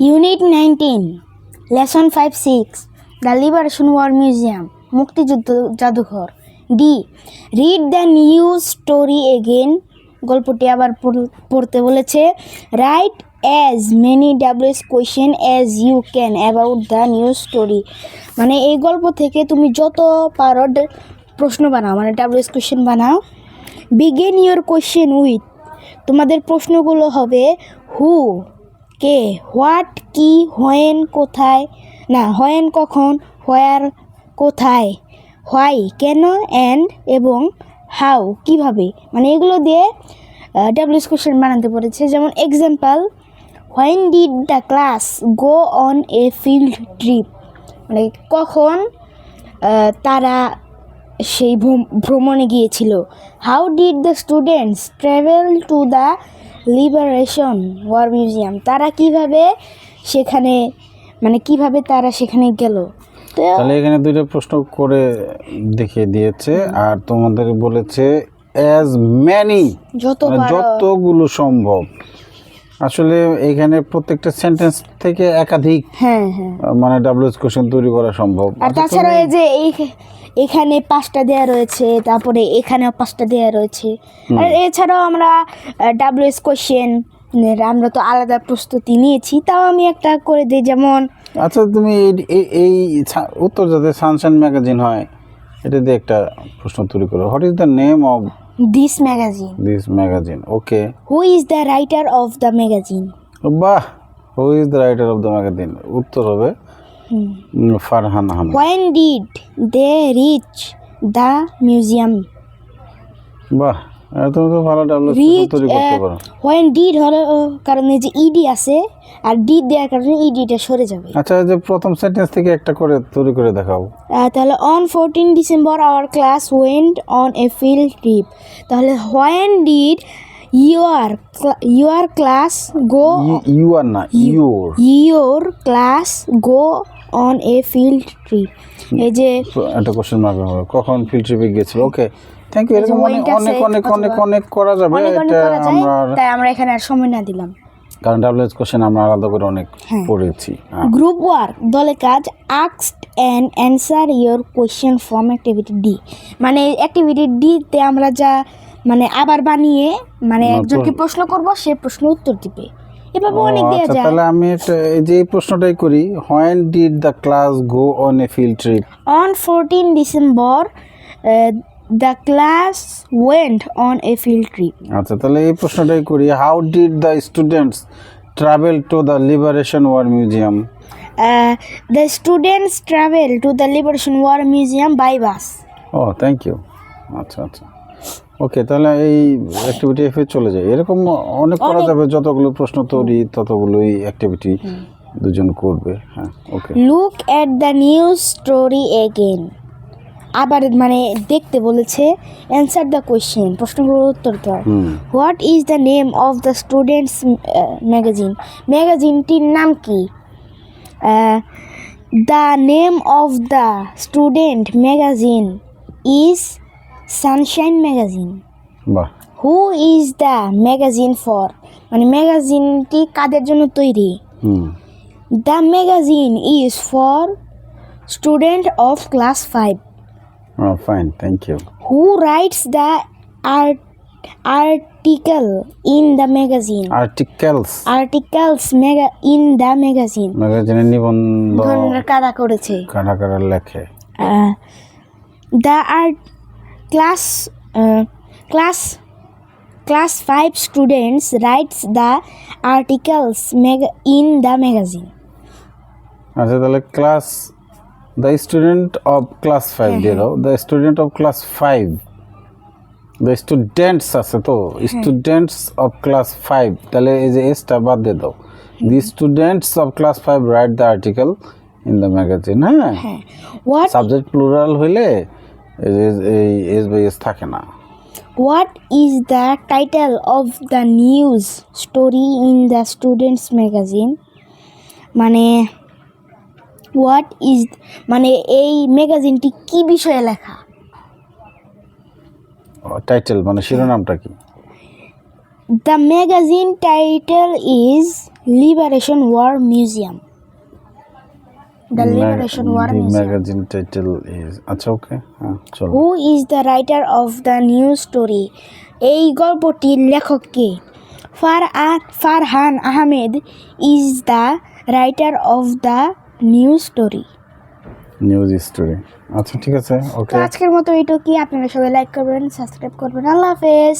Unit nineteen lesson five six the liberation war museum মুক্তিযুদ্ধ জাদুঘর D read the news story again গল্পটি আবার পড়- পড়তে বলেছে right as many WS question as you can about the news story মানে এই গল্প থেকে তুমি যত পারো প্রশ্ন বানাও মানে ডাব্লিউএস কোয়েশ্চেন বানাও। বিগেন ইউর কোয়েশ্চেন উইথ তোমাদের প্রশ্নগুলো হবে হু কে? হোয়াট, কি, হোয়েন কোথায়? না, হোয়েন কখন? হোয়ার কোথায়? হোয়াই, কেন, অ্যান্ড, এবং হাউ, কীভাবে? মানে এগুলো দিয়ে ডাব্লিউএস কোশ্চেন বানাতে পড়েছে। যেমন example when did the class go on a field trip? মানে কখন তারা সেই ভ্রম- ভ্রমণে গিয়েছিল? How did the students travel to the liberation war museum তারা কীভাবে সেখানে মানে কীভাবে তারা সেখানে গেল? তাহলে এখানে দুইটা প্রশ্ন করে দেখিয়ে দিয়েছে আর তোমাদের বলেছে অ্যাজ ম্যানি যত যতগুলো সম্ভব। আসলে এখানে প্রত্যেকটা সেন্টেন্স থেকে একাধিক হ্যাঁ হ্যাঁ। মানে ডাব্লিউএস কোশ্চেন তৈরি করা সম্ভব। আর আচ্ছা, তাছাড়া এই যে এই এখানে পাঁচটা দেয়া রয়েছে তারপরে এখানেও পাঁচটা দেয়া রয়েছে। আর এছাড়াও আমরা ডাব্লিউএস কোশ্চেন আমরা তো আলাদা প্রস্তুতি নিয়েছি তাও আমি একটা করে দিই যেমন আচ্ছা তুমি এই- উত্তর যাতে সানশাইন ম্যাগাজিন হয় এটা দিয়ে একটা প্রশ্ন তৈরি করো। What is the name of this magazine this magazine okay who is the writer of the magazine বাহ! Who is the writer of the magazine উত্তর হবে Farhan Ahmed when did they reach the museum বাহ তুমি তো ভালো rich তৈরি করতে পারো। হোয়েন ডিড হলো কারণে যে ইডি আছে আর ডিড দেওয়ার কারণে ইডিটা সরে যাবে। আচ্ছা যে প্রথম সেন্টেন্স থেকে একটা করে তৈরি করে দেখাও। তাহলে on fourteen December our class went on a field trip তাহলে when did your your class go you are না your your class go on a field trip এই যে একটা কোশ্চেন মার্ক হবে। কখন ফিল্ড ট্রিপে গিয়েছিল? ওকে থ্যাংক ইউ এরকম অনেক অনেক অনেক অনেক অনেক করা যাবে। এটা আমরা তাই আমরা এখানে আর সময় না দিলাম। কারণ ডাব্লিউএস কোশ্চেন আমরা আলাদা করে অনেক পড়েছি। হ্যাঁ। গ্রুপ ওয়ার্ক দলে কাজ আক্সড and answer your question from activity D মানে অ্যাক্টিভিটি ডিতে আমরা যা মানে আবার বানিয়ে মানে একজনকে প্রশ্ন করব সে প্রশ্ন উত্তর দিবে। এভাবে অনেক দেওয়া আচ্ছা যায়। তাহলে আমি এই যে প্রশ্নটাই করি when did the class go on a field trip on fourteen December the class went on a field trip আচ্ছা তাহলে এই প্রশ্নটাই করি how did the students travel to the liberation war museum the students travel to the liberation war museum by bus O thank you আচ্ছা আচ্ছা। ওকে তাহলে এই activity এফে চলে যায় এরকম অনেক করা যাবে যতগুলো প্রশ্ন তৈরি ততগুলোই অ্যাক্টিভিটি দুজন করবে। হ্যাঁ okay. Look at the news story again আবার মানে দেখতে বলেছে অ্যান্সার দ্য কোয়েশ্চেন প্রশ্নগুলোর উত্তর দাও। What is the name of the students magazine ম্যাগাজিনটির নাম কি? The name of the student magazine is sunshine magazine বাহ who is the magazine for মানে ম্যাগাজিনটি কাদের জন্য তৈরি magazine is for student of class 5 O fine thank you who writes the art article in the magazine articles articles mega in the magazine ম্যাগাজিনের নিবন্ধ কাদা করেছে লেখে Uh, the class class 5 students writes the articles mag- in the magazine. আচ্ছা তাহলে class the student of class five দিয়ে দাও the student of class five the students আছে তো স্টুডেন্টস অফ ক্লাস ফাইভ তাহলে এই যে এসটা বাদ দিয়ে দাও। The students of class five right the article in the magazine হ্যাঁ। সাবজেক্ট প্লুরাল হইলে এই যে- এই এস বাই এস থাকে না। What is the title of the news story in the students magazine? মানে হোয়াট ইজ মানে এই ম্যাগাজিনটি কি বিষয়ে লেখা? টাইটেল মানে শিরোনামটা কি? The magazine title is liberation war museum the liberation war magazine title is আচ্ছা ওকে হ্যাঁ চলো। Who is the writer of the new story এই গল্পটির লেখক কে? Fur Farhan Ahmed is the writer of the new story news story আচ্ছা ঠিক আছে ওকে আজকের মতো এইটুকুই। আপনারা সবাই লাইক করবেন সাবস্ক্রাইব করবেন। আল্লাহ হাফেজ।